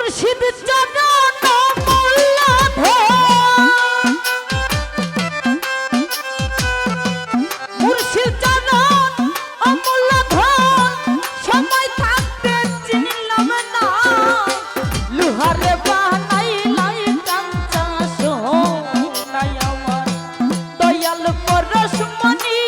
মুর্শিদ চরণ মোল্লা মুর্শিদ চরণ অমূল্য ধন, সময় থাকতে চিনলাম না লুহারে বানাই লাই কাঞ্চা সোনাই আমার। দয়াল পরশমণি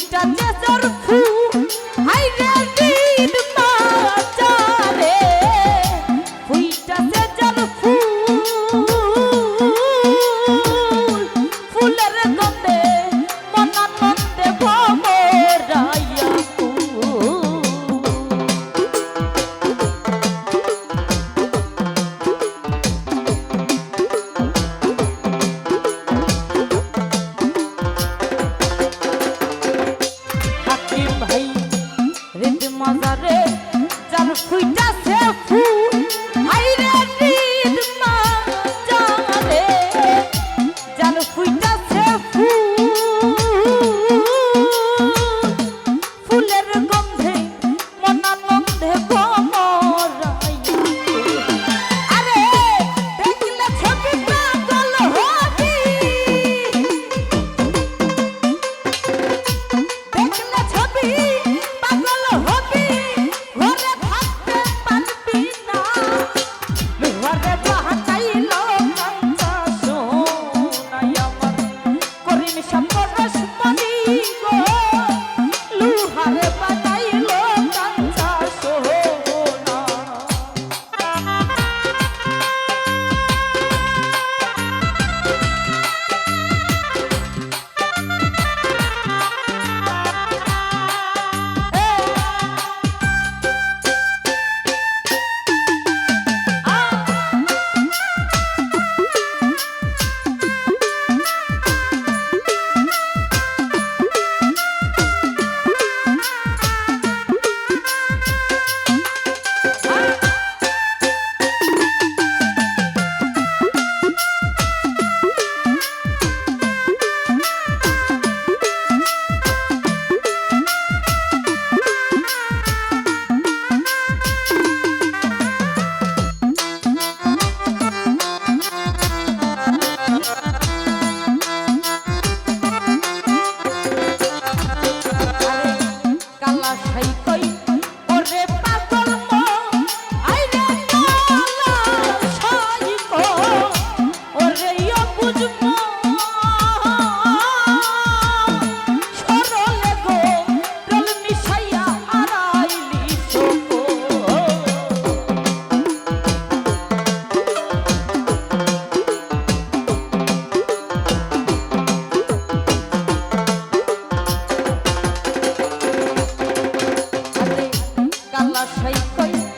নিষ্ঠা চেচার 可以